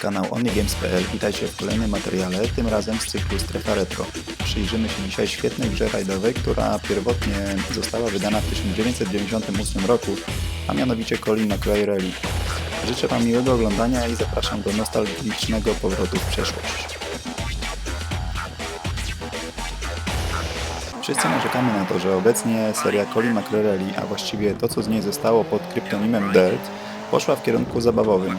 Kanał OnlyGames.pl, witajcie w kolejnym materiale, tym razem z cyklu Strefa Retro. Przyjrzymy się dzisiaj świetnej grze rajdowej, która pierwotnie została wydana w 1998 roku, a mianowicie Colin McRae Rally. Życzę Wam miłego oglądania i zapraszam do nostalgicznego powrotu w przeszłość. Wszyscy narzekamy na to, że obecnie seria Colin McRae Rally, a właściwie to co z niej zostało pod kryptonimem Dirt, poszła w kierunku zabawowym.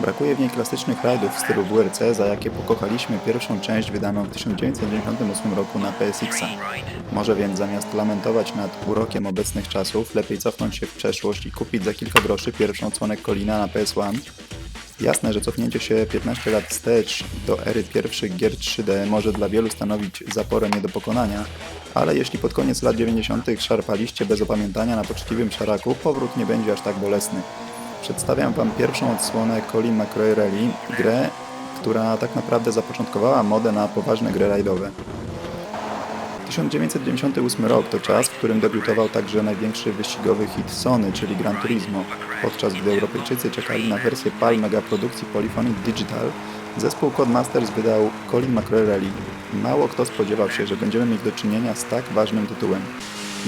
Brakuje w niej klasycznych rajdów w stylu WRC, za jakie pokochaliśmy pierwszą część wydaną w 1998 roku na PSX-a. Może więc zamiast lamentować nad urokiem obecnych czasów, lepiej cofnąć się w przeszłość i kupić za kilka groszy pierwszą odsłonę Colina na PS1? Jasne, że cofnięcie się 15 lat wstecz do ery pierwszych gier 3D może dla wielu stanowić zaporę nie do pokonania, ale jeśli pod koniec lat 90. szarpaliście bez opamiętania na poczciwym szaraku, powrót nie będzie aż tak bolesny. Przedstawiam Wam pierwszą odsłonę Colin McRae Rally, grę, która tak naprawdę zapoczątkowała modę na poważne gry rajdowe. 1998 rok to czas, w którym debiutował także największy wyścigowy hit Sony, czyli Gran Turismo. Podczas gdy Europejczycy czekali na wersję PAL megaprodukcji Polyphonic Digital, zespół Codemasters wydał Colin McRae Rally. Mało kto spodziewał się, że będziemy mieć do czynienia z tak ważnym tytułem.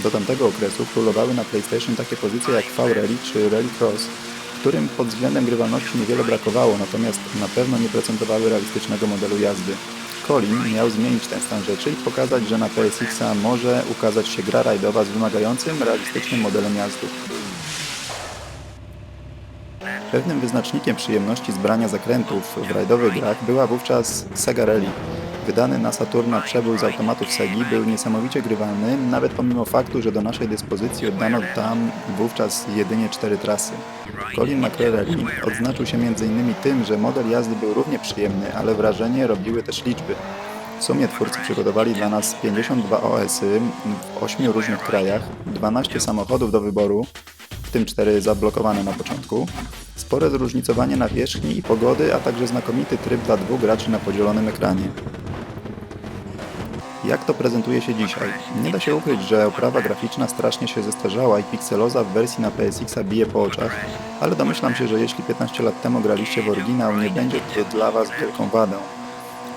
Do tamtego okresu królowały na PlayStation takie pozycje jak V-Rally czy Rally Cross, którym pod względem grywalności niewiele brakowało, natomiast na pewno nie prezentowały realistycznego modelu jazdy. Colin miał zmienić ten stan rzeczy i pokazać, że na PSX-a może ukazać się gra rajdowa z wymagającym, realistycznym modelem jazdy. Pewnym wyznacznikiem przyjemności zbrania zakrętów w rajdowych grach była wówczas Sega Rally. Wydany na Saturna przebój z automatów Segi był niesamowicie grywalny, nawet pomimo faktu, że do naszej dyspozycji oddano tam wówczas jedynie cztery trasy. Colin McRae Rally odznaczył się m.in. tym, że model jazdy był równie przyjemny, ale wrażenie robiły też liczby. W sumie twórcy przygotowali dla nas 52 OS-y w 8 różnych krajach, 12 samochodów do wyboru, w tym 4 zablokowane na początku, spore zróżnicowanie nawierzchni i pogody, a także znakomity tryb dla dwóch graczy na podzielonym ekranie. Jak to prezentuje się dzisiaj? Nie da się ukryć, że oprawa graficzna strasznie się zestarzała i pikseloza w wersji na PSX bije po oczach, ale domyślam się, że jeśli 15 lat temu graliście w oryginał, nie będzie to dla Was wielką wadą.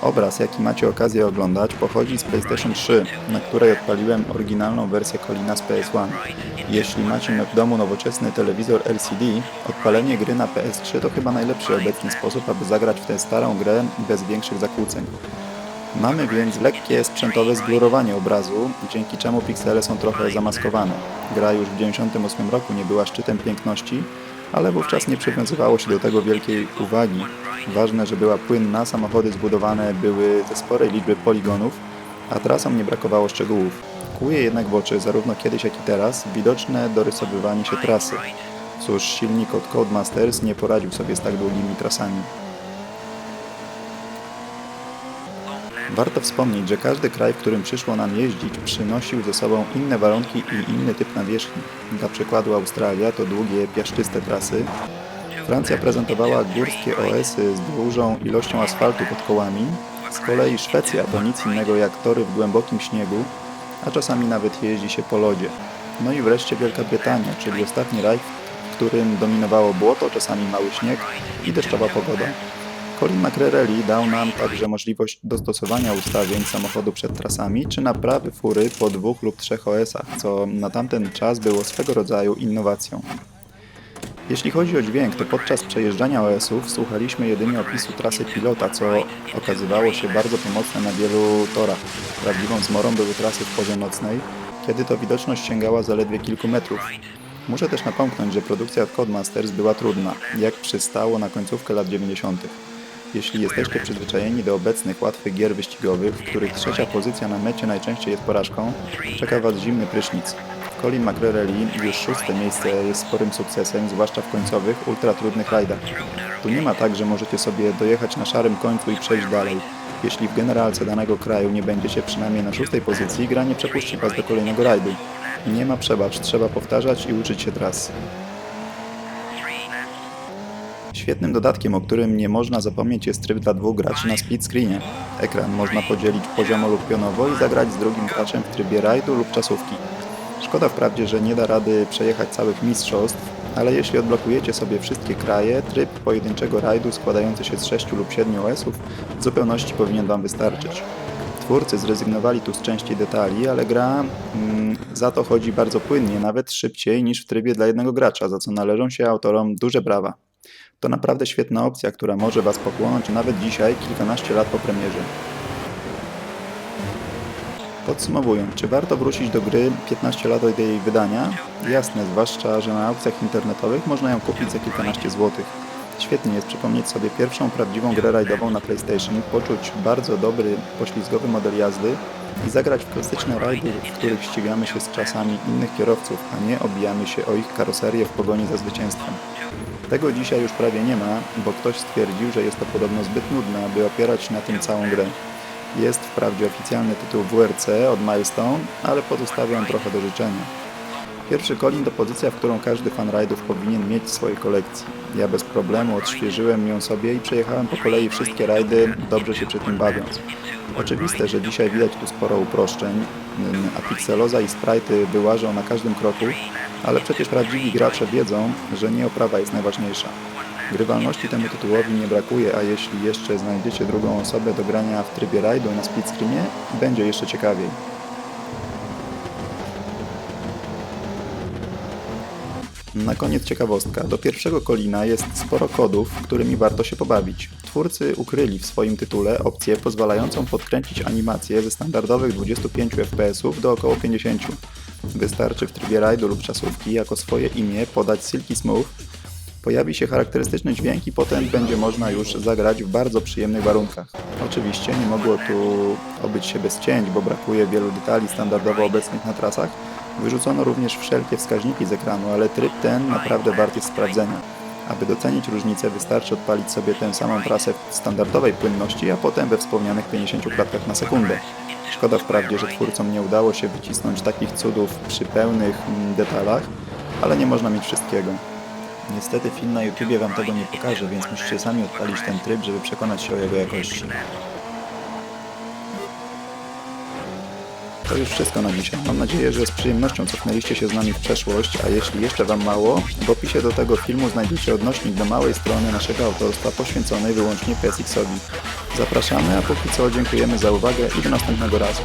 Obraz, jaki macie okazję oglądać, pochodzi z PlayStation 3, na której odpaliłem oryginalną wersję Colina z PS1. Jeśli macie w domu nowoczesny telewizor LCD, odpalenie gry na PS3 to chyba najlepszy obecny sposób, aby zagrać w tę starą grę bez większych zakłóceń. Mamy więc lekkie sprzętowe zblurowanie obrazu, dzięki czemu piksele są trochę zamaskowane. Gra już w 1998 roku nie była szczytem piękności, ale wówczas nie przywiązywało się do tego wielkiej uwagi. Ważne, że była płynna, samochody zbudowane były ze sporej liczby poligonów, a trasom nie brakowało szczegółów. Kłuje jednak w oczy, zarówno kiedyś jak i teraz, widoczne dorysowywanie się trasy. Cóż, silnik od Codemasters nie poradził sobie z tak długimi trasami. Warto wspomnieć, że każdy kraj, w którym przyszło nam jeździć, przynosił ze sobą inne warunki i inny typ nawierzchni. Dla przykładu Australia to długie, piaszczyste trasy. Francja prezentowała górskie OS-y z dużą ilością asfaltu pod kołami. Z kolei Szwecja to nic innego jak tory w głębokim śniegu, a czasami nawet jeździ się po lodzie. No i wreszcie Wielka Brytania, czyli ostatni raj, w którym dominowało błoto, czasami mały śnieg i deszczowa pogoda. Colin McRae Rally dał nam także możliwość dostosowania ustawień samochodu przed trasami czy naprawy fury po dwóch lub trzech OS-ach, co na tamten czas było swego rodzaju innowacją. Jeśli chodzi o dźwięk, to podczas przejeżdżania OS-ów słuchaliśmy jedynie opisu trasy pilota, co okazywało się bardzo pomocne na wielu torach. Prawdziwą zmorą były trasy w porze nocnej, kiedy to widoczność sięgała zaledwie kilku metrów. Muszę też napomknąć, że produkcja od Codemasters była trudna, jak przystało na końcówkę lat 90. Jeśli jesteście przyzwyczajeni do obecnych łatwych gier wyścigowych, w których trzecia pozycja na mecie najczęściej jest porażką, czeka Was zimny prysznic. Colin McRae już szóste miejsce jest sporym sukcesem, zwłaszcza w końcowych, ultratrudnych rajdach. Tu nie ma tak, że możecie sobie dojechać na szarym końcu i przejść dalej. Jeśli w generalce danego kraju nie będziecie przynajmniej na szóstej pozycji, gra nie przepuści Was do kolejnego rajdu. Nie ma przebacz, trzeba powtarzać i uczyć się tras. Świetnym dodatkiem, o którym nie można zapomnieć jest tryb dla dwóch graczy na split screenie. Ekran można podzielić poziomo lub pionowo i zagrać z drugim graczem w trybie rajdu lub czasówki. Szkoda wprawdzie, że nie da rady przejechać całych mistrzostw, ale jeśli odblokujecie sobie wszystkie kraje, tryb pojedynczego rajdu składający się z 6 lub 7 OS-ów w zupełności powinien Wam wystarczyć. Twórcy zrezygnowali tu z części detali, ale gra mm, za to chodzi bardzo płynnie, nawet szybciej niż w trybie dla jednego gracza, za co należą się autorom duże brawa. To naprawdę świetna opcja, która może Was pochłonąć nawet dzisiaj, kilkanaście lat po premierze. Podsumowując, czy warto wrócić do gry 15 lat od jej wydania? Jasne, zwłaszcza, że na aukcjach internetowych można ją kupić za kilkanaście złotych. Świetnie jest przypomnieć sobie pierwszą prawdziwą grę rajdową na PlayStation, poczuć bardzo dobry, poślizgowy model jazdy i zagrać w klasyczne rajdy, w których ścigamy się z czasami innych kierowców, a nie obijamy się o ich karoserię w pogoni za zwycięstwem. Tego dzisiaj już prawie nie ma, bo ktoś stwierdził, że jest to podobno zbyt nudne, aby opierać na tym całą grę. Jest wprawdzie oficjalny tytuł WRC od Milestone, ale pozostawia on trochę do życzenia. Pierwszy Colin to pozycja, w którą każdy fan rajdów powinien mieć w swojej kolekcji. Ja bez problemu odświeżyłem ją sobie i przejechałem po kolei wszystkie rajdy, dobrze się przy tym bawiąc. Oczywiste, że dzisiaj widać tu sporo uproszczeń, a pikseloza i sprite'y wyłażą na każdym kroku, ale przecież prawdziwi gracze wiedzą, że nie oprawa jest najważniejsza. Grywalności temu tytułowi nie brakuje, a jeśli jeszcze znajdziecie drugą osobę do grania w trybie rajdu na split będzie jeszcze ciekawiej. Na koniec ciekawostka. Do pierwszego Kolina jest sporo kodów, którymi warto się pobawić. Twórcy ukryli w swoim tytule opcję pozwalającą podkręcić animację ze standardowych 25 fps do około 50. Wystarczy w trybie rajdu lub czasówki jako swoje imię podać Silky Smooth, pojawi się charakterystyczny dźwięk i potem będzie można już zagrać w bardzo przyjemnych warunkach. Oczywiście nie mogło tu obyć się bez cięć, bo brakuje wielu detali standardowo obecnych na trasach, Wyrzucono również wszelkie wskaźniki z ekranu, ale tryb ten naprawdę wart jest sprawdzenia. Aby docenić różnicę, wystarczy odpalić sobie tę samą trasę w standardowej płynności, a potem we wspomnianych 50 klatkach na sekundę. Szkoda wprawdzie, że twórcom nie udało się wycisnąć takich cudów przy pełnych mm, detalach, ale nie można mieć wszystkiego. Niestety film na YouTubie Wam tego nie pokaże, więc musicie sami odpalić ten tryb, żeby przekonać się o jego jakości. To już wszystko na dzisiaj. Mam nadzieję, że z przyjemnością cofnęliście się z nami w przeszłość, a jeśli jeszcze Wam mało, w opisie do tego filmu znajdziecie odnośnik do małej strony naszego autorstwa poświęconej wyłącznie PSX-owi. Zapraszamy, a póki co dziękujemy za uwagę i do następnego razu.